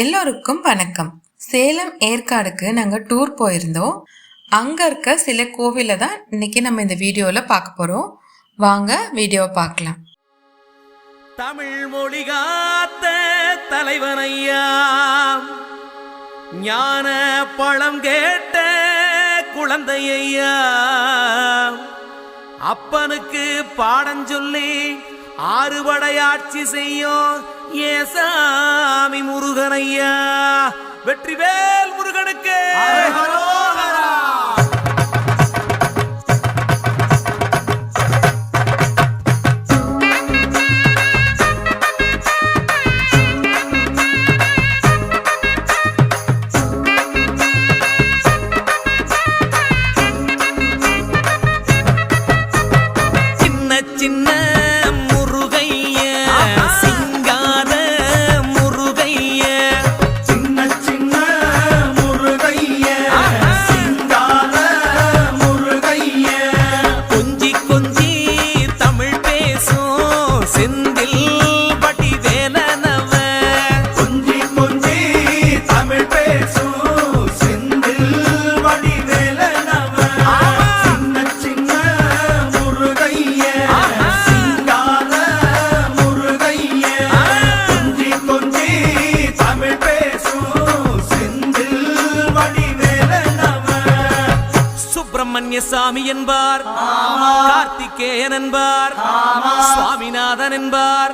எல்லோருக்கும் வணக்கம். சேலம் ஏற்காடுக்கு நாங்கள் டூர் போயிருந்தோம். அங்கே இருக்க சில கோவிலை தான் இன்னைக்கு நம்ம இந்த வீடியோவில் பார்க்க போகிறோம் வாங்க வீடியோவை பார்க்கலாம். தமிழ் மொழி காத்த தலைவனையா? ஞான பழம் கேட்ட குழந்தையா அப்பனுக்கு பாடம் சொல்லி ஆறுபடையாட்சி செய்யும். ஏசாமி முருகனையா. வெற்றிவேல் முருகனுக்கு. சின்ன சுப்பிரமணிய சாமி என்பார் கார்த்திகேயன் என்பார். சுவாமிநாதன் என்பார்.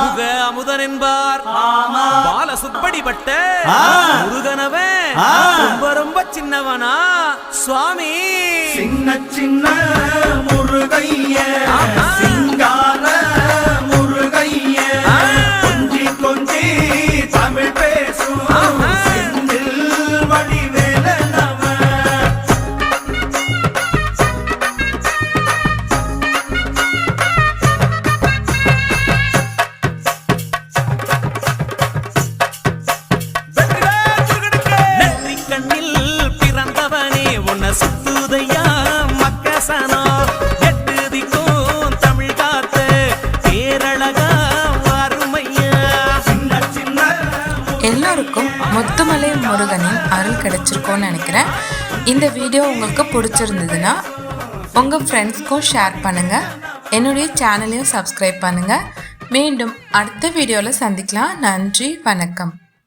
முக அமுதன் என்பார். பாலசுப்படிப்பட்ட முருகனவன் ரொம்ப ரொம்ப சின்னவனா சுவாமி. சின்ன சின்ன முருகைய. எல்லாருக்கும் முத்துமலை முருகனின் அருள் கிடைச்சிருக்கோன்னு நினைக்கிறேன். இந்த வீடியோ உங்களுக்கு பிடிச்சிருந்ததுன்னா உங்கள் ஃப்ரெண்ட்ஸ்க்கும் ஷேர் பண்ணுங்கள் என்னுடைய சேனலையும் சப்ஸ்கிரைப் பண்ணுங்கள் மீண்டும் அடுத்த வீடியோவில் சந்திக்கலாம். நன்றி வணக்கம்.